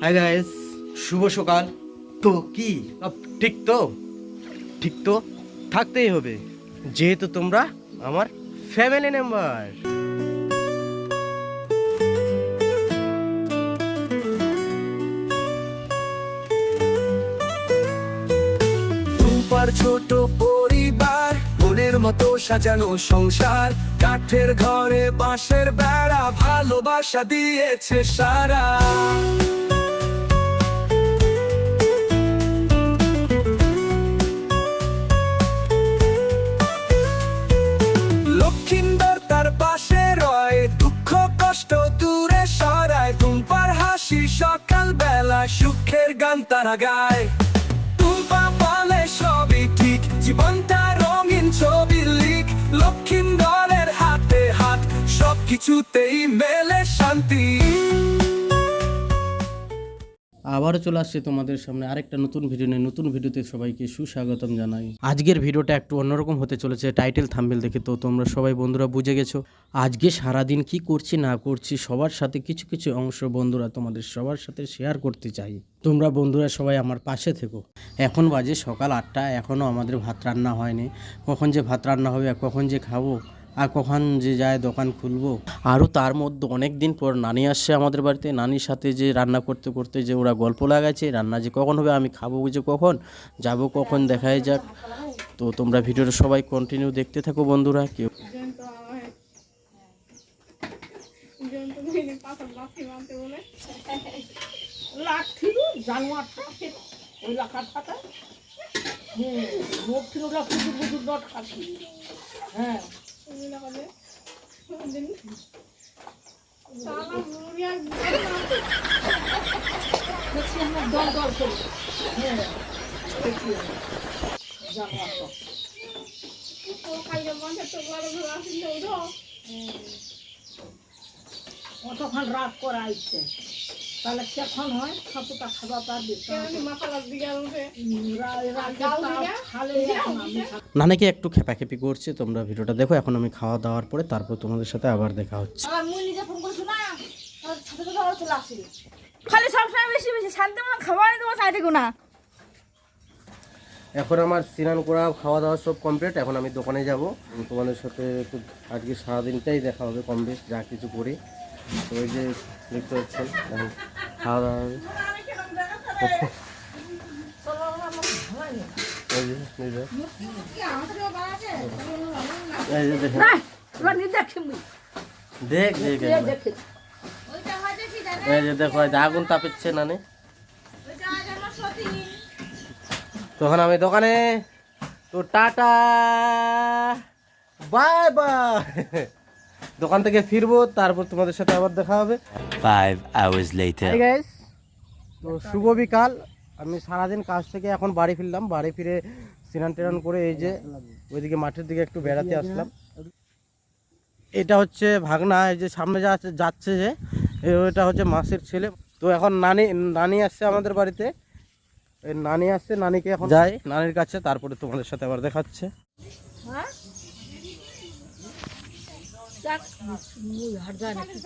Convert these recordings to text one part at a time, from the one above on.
Hi guys শুভ সকাল। তো কি? আপ ঠিক তো। ঠিক তো। থাকতেই হবে। যেহেতু তোমরা আমার ফ্যামিলি মেম্বার রূপার ছোট পরিবার মনের মতো সাজানো সংসার কাঠের ঘরে বাঁশের বেড়া ভালোবাসা দিয়েছে সারা। সকাল বেলা সুখের গান তারা গায়। টুম্পা পালে সবই ঠিক, জীবনটা রঙিন ছবি লিখ। লক্ষিন্দরের হাতে হাত, সবকিছুতেই মেলে শান্তি। আবারও চলে আসছে তোমাদের সামনে আরেকটা নতুন ভিডিও নিয়ে। নতুন ভিডিওতে সবাইকে সুস্বাগতম জানাই। আজকের ভিডিওটা একটু অন্যরকম হতে চলেছে টাইটেল থাম্বেল দেখে। তো তোমরা সবাই বন্ধুরা বুঝে গেছো, আজকে সারাদিন কি করছি না করছি, সবার সাথে কিছু কিছু অংশ বন্ধুরা তোমাদের সবার সাথে শেয়ার করতে চাই। তোমরা বন্ধুরা সবাই আমার পাশে থেকো। এখন বাজে সকাল আটটা এখনও আমাদের ভাত রান্না হয়নি। কখন যে ভাত রান্না হবে কখন যে খাব আর কখন যে যায় দোকান খুলবো। আরও তার মধ্যে অনেক দিন পর নানি আসছে আমাদের বাড়িতে। নানির সাথে যে রান্না করতে করতে যে ওরা গল্প লাগাচ্ছে রান্না যে কখন হবে আমি খাব যে কখন যাব কখন দেখাই যাক। তো তোমরা ভিডিওটা সবাই কন্টিনিউ দেখতে থাকো বন্ধুরা কেউ ওই লাখার হুম হ্যাঁ। দল দল করি হ্যাঁ কতক্ষণ রাত করা ইচ্ছে তাহলে কখন হয়? পারবে থাকি। নানাকে একটু খেপাখেপি করছে তোমরা ভিডিওটা দেখো এখন আমি খাওয়া দাওয়ার পরে তারপর তোমাদের সাথে আবার দেখা হচ্ছে। খালি সবসময় বেশি বেশি শান্তি মতো খাবার দেবো চাই দেখো না এখন আমার স্নান করা খাওয়া দাওয়া সব কমপ্লিট এখন আমি দোকানে যাব। তোমাদের সাথে একটু আজকে সারাদিনটাই দেখা হবে কম বেশ যা কিছু করি। তো ওই যে দেখতে পাচ্ছেন খাওয়া দাওয়া হবে এই যে, এই যে। এই যে দেখেন। এবার নিজে দেখি। দেখ আগুন তাপেচ্ছে নানে তখন আমি দোকানে তো টাটা বাই বাই দোকান থেকে ফিরবো তারপর তোমাদের সাথে আবার দেখা হবে। Five hours later. Hey guys, তো শুভ বিকাল। আমি সারাদিন কাজ থেকে এখন বাড়ি ফিরলাম। বাড়ি ফিরে স্নান টেরান করে এই যে ওইদিকে মাঠের দিকে একটু বেড়াতে আসলাম। এটা হচ্ছে ভাগনা এই যে সামনে যা যাচ্ছে যে এ- ওটা হচ্ছে মাসির ছেলে। তো এখন নানি নানি আসছে আমাদের বাড়িতে। এই নানি আসছে নানিকে এখন যাই। নানির কাছে তারপরে তোমাদের সাথে আবার দেখাচ্ছে। হ্যাঁ? যাক, মুই হাট যায় না কি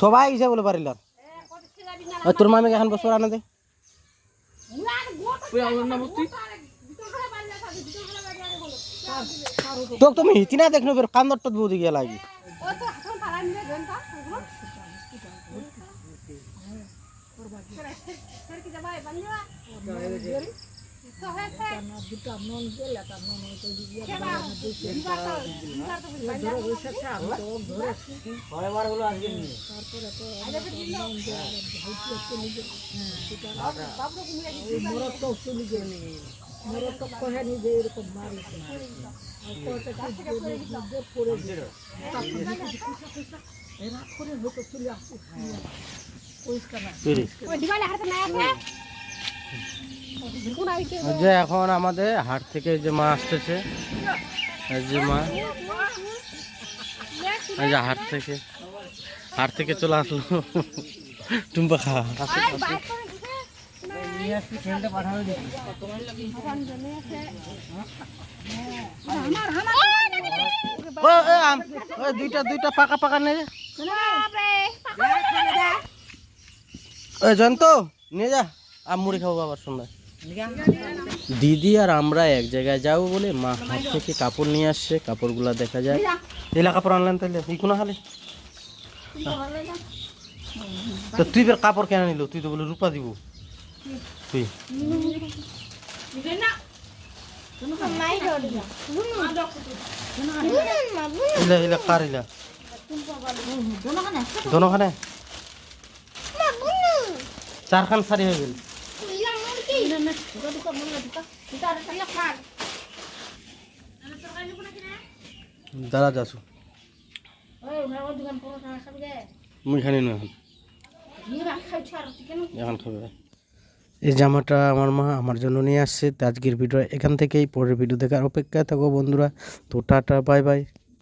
সবাই এসে বলে পারিলাম ওই তোর মামিকে এখন বসবো রান্না দে তো তুমি হিতি না দেখনো বের কান্দরটা বৌদি গিয়ে লাগি। দুটা নন এরকম মারিছে পড়ে দিল এরা করে হয়তো চলে আসছে পরিষ্কার যে এখন আমাদের হাট থেকে যে মা আসতেছে এই যে মা যে হাট থেকে হাট থেকে চলে আসলো। টুম্পা খা। আসো, আসো। ও এ আম ও দুইটা দুইটা পাকা পাকা নে। ওই জয়ন্ত নিয়ে যা। আম মুড়ি খাব বাবার সন্ধ্যায়। দিদি আর আমরা এক জায়গায় যাব বলে মা হাত থেকে কাপড় নিয়ে আসছে, কাপড়গুলা দেখা যায় এলা কাপড় আনলেন তাহলে তুই কোনো হালে? তো তুই বের কাপড় কেন নিল তুই তো বলে রূপা দিব। তুই। চারখান সারি হয়ে গেল। দাঁড়া না এখন। এই জামাটা আমার মা আমার জন্য নিয়ে আসছে। তো আজকের ভিডিও এখান থেকেই। পরের ভিডিও দেখার অপেক্ষায় থাকো বন্ধুরা। তো টাটা, বাই বাই।